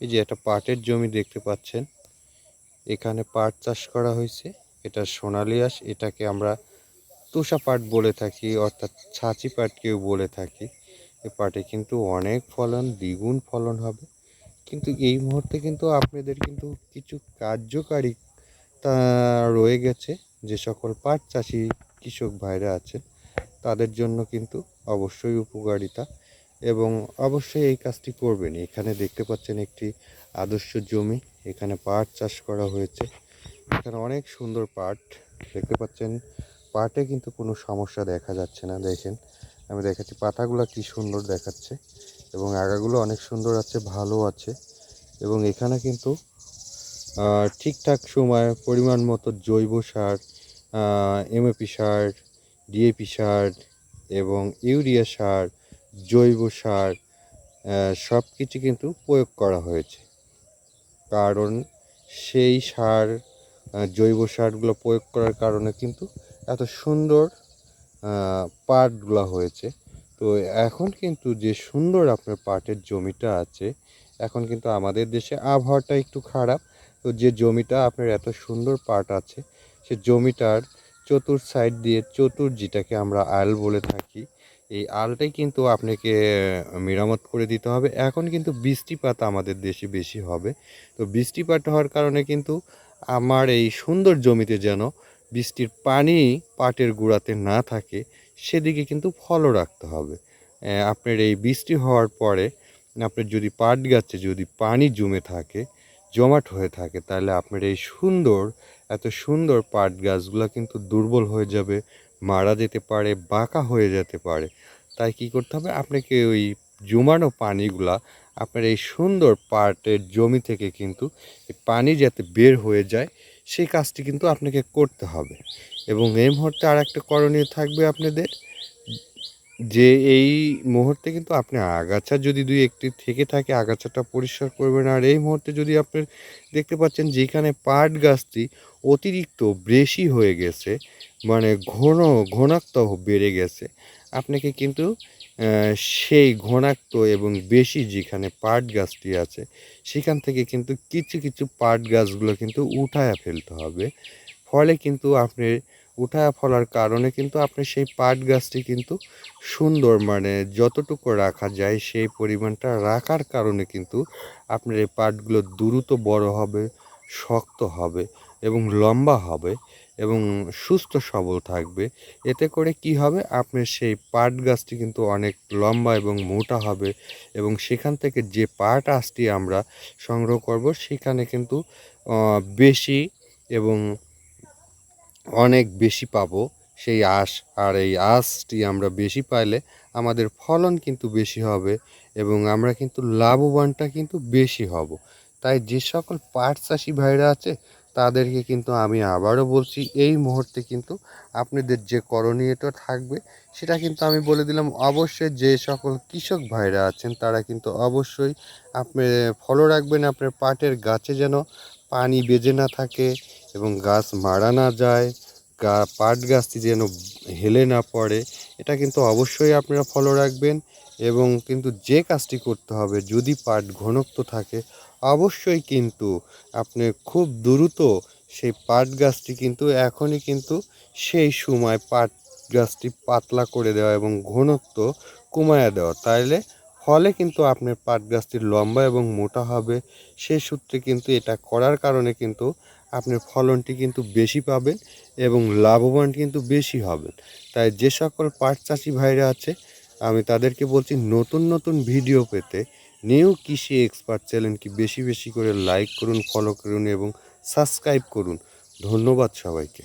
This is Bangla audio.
এই যে একটা পাটের জমি দেখতে পাচ্ছেন। এখানে পাট চাষ করা হয়েছে। এটা সোনালি আঁশ, এটাকে আমরা তোষা পাট বলে থাকি, অর্থাৎ ছাঁচি পাট কেউ বলে থাকি। এ পাটে কিন্তু অনেক ফলন, দ্বিগুণ ফলন হবে। কিন্তু এই মুহূর্তে কিন্তু আপনাদের কিন্তু কিছু কার্যকারী তা রয়ে গেছে। যে সকল পাট চাষি কৃষক ভাইরা আছেন, তাদের জন্য কিন্তু অবশ্যই উপকারিতা। এবং অবশ্যই এই কাজটি করবেন। এখানে দেখতে পাচ্ছেন একটি আদর্শ জমি। এখানে পাট চাষ করা হয়েছে। এখানে অনেক সুন্দর পাট দেখতে পাচ্ছেন। পাটে কিন্তু কোনো সমস্যা দেখা যাচ্ছে না, দেখেন। আমি দেখাচ্ছি পাতাগুলো কি সুন্দর দেখাচ্ছে এবং আগাগুলো অনেক সুন্দর আছে, ভালো আছে এবং এখানে কিন্তু ঠিকঠাক সময় পরিমাণ মতো জৈব সার এমএপি সার ডিএপি সার এবং ইউরিয়া সার জৈব সার সব কিছু কিন্তু প্রয়োগ করা হয়েছে। কারণ সেই সার জৈব সারগুলো প্রয়োগ করার কারণে কিন্তু এত সুন্দর পাটগুলো হয়েছে। তো এখন কিন্তু যে সুন্দর আপনার পাটের জমিটা আছে, এখন কিন্তু আমাদের দেশে আবহাওয়াটা একটু খারাপ। তো যে জমিটা আপনার এত সুন্দর পাট আছে, সে জমিটার চতুর সাইড দিয়ে, চতুর যেটাকে আমরা আল বলে থাকি এই আলটাই কিন্তু আপনাকে মেরামত করে দিতে হবে। এখন কিন্তু বৃষ্টিপাত আমাদের দেশে বেশি হবে। তো বৃষ্টিপাত হওয়ার কারণে কিন্তু আমার এই সুন্দর জমিতে যেন বৃষ্টির পানি পাটের গোড়াতে না থাকে, সেদিকে কিন্তু ফলো রাখতে হবে। আপনার এই বৃষ্টি হওয়ার পরে আপনার যদি পাট গাছে যদি পানি জমে থাকে, জমাট হয়ে থাকে, তাহলে আপনার এই সুন্দর, এত সুন্দর পাট গাছগুলো কিন্তু দুর্বল হয়ে যাবে মারা যেতে পারে, বাঁকা হয়ে যেতে পারে, তাই কি করতে হবে? আপনাকে ওই জমানো পানিগুলা, আপনার এই সুন্দর পার্টের জমি থেকে কিন্তু পানি যাতে বের হয়ে যায়, সেই কাজটি কিন্তু আপনাকে করতে হবে। এবং এই মুহূর্তে আর একটা করণীয় থাকবে আপনাদের যে এই মুহূর্তে কিন্তু আপনি আগাছা যদি দুই একটি থেকে থাকে, আগাছাটা পরিষ্কার করবেন। আর এই মুহূর্তে যদি আপনি দেখতে পাচ্ছেন যেখানে পাট গাছটি অতিরিক্ত বেশি হয়ে গেছে মানে ঘন ঘনাক্ত বেড়ে গেছে, আপনাকে কিন্তু সেই ঘনাক্ত এবং বেশি যেখানে পাট গাছটি আছে, সেখান থেকে কিন্তু কিছু কিছু পাট গাছগুলো কিন্তু উঠায়া ফেলতে হবে। ফলে কিন্তু আপনি উঠায়া ফেলার কারণে কিন্তু আপনি সেই পাট গাছটি কিন্তু সুন্দর মানে যতটুকু রাখা যায় সেই পরিমাণটা রাখার কারণে কিন্তু আপনার এই পাটগুলো দ্রুত বড় হবে, শক্ত হবে এবং লম্বা হবে এবং সুস্থ, সবল থাকবে। এতে করে কি হবে? আপনার সেই পাট গাছটি কিন্তু অনেক লম্বা এবং মোটা হবে এবং সেখান থেকে যে পাট আঁশটি আমরা সংগ্রহ করব সেখানে কিন্তু বেশি এবং অনেক বেশি পাবো। সেই আঁশ আর এই আঁশটি আমরা বেশি পাইলে আমাদের ফলন কিন্তু বেশি হবে এবং আমরা কিন্তু লাভবানটা কিন্তু বেশি হব। তাই যে সকল পাট চাষি ভাইরা আছে, তাদেরকে কিন্তু আমি আবারও বলছি, এই মুহূর্তে কিন্তু আপনাদের যে করণীয়টা থাকবে, সেটা কিন্তু আমি বলে দিলাম। অবশ্যই যে সকল কৃষক ভাইরা আছেন, তারা কিন্তু অবশ্যই আপনি ফলো রাখবেন, আপনার পাটের গাছে যেন পানি বেজে না থাকে এবং গাছ মারা না যায়, গা, পাট গাছটি যেন হেলে না পড়ে, এটা কিন্তু অবশ্যই আপনারা ফলো রাখবেন এবং কিন্তু যে কাজটি করতে হবে, যদি পাট ঘনত্ব থাকে, অবশ্যই কিন্তু আপনি খুব দ্রুত সেই পাট গাছটি কিন্তু এখনই কিন্তু সেই সময় পাট গাছটি পাতলা করে দেওয়া এবং ঘনত্ব কমায়া দেওয়া। তাইলে ফলে কিন্তু আপনার পাট গাছটি লম্বা এবং মোটা হবে। সে সূত্রে কিন্তু এটা করার কারণে কিন্তু আপনার ফলনটি কিন্তু বেশি পাবেন এবং লাভবান কিন্তু বেশি হবেন। তাই যে সকল পাট চাষি ভাইরা আছে, আমি তাদেরকে বলছি নতুন নতুন ভিডিও পেতে নিউ কৃষি এক্সপার্ট চ্যানেলটি বেশি বেশি করে লাইক করুন, ফলো করুন এবং সাবস্ক্রাইব করুন। ধন্যবাদ সবাইকে।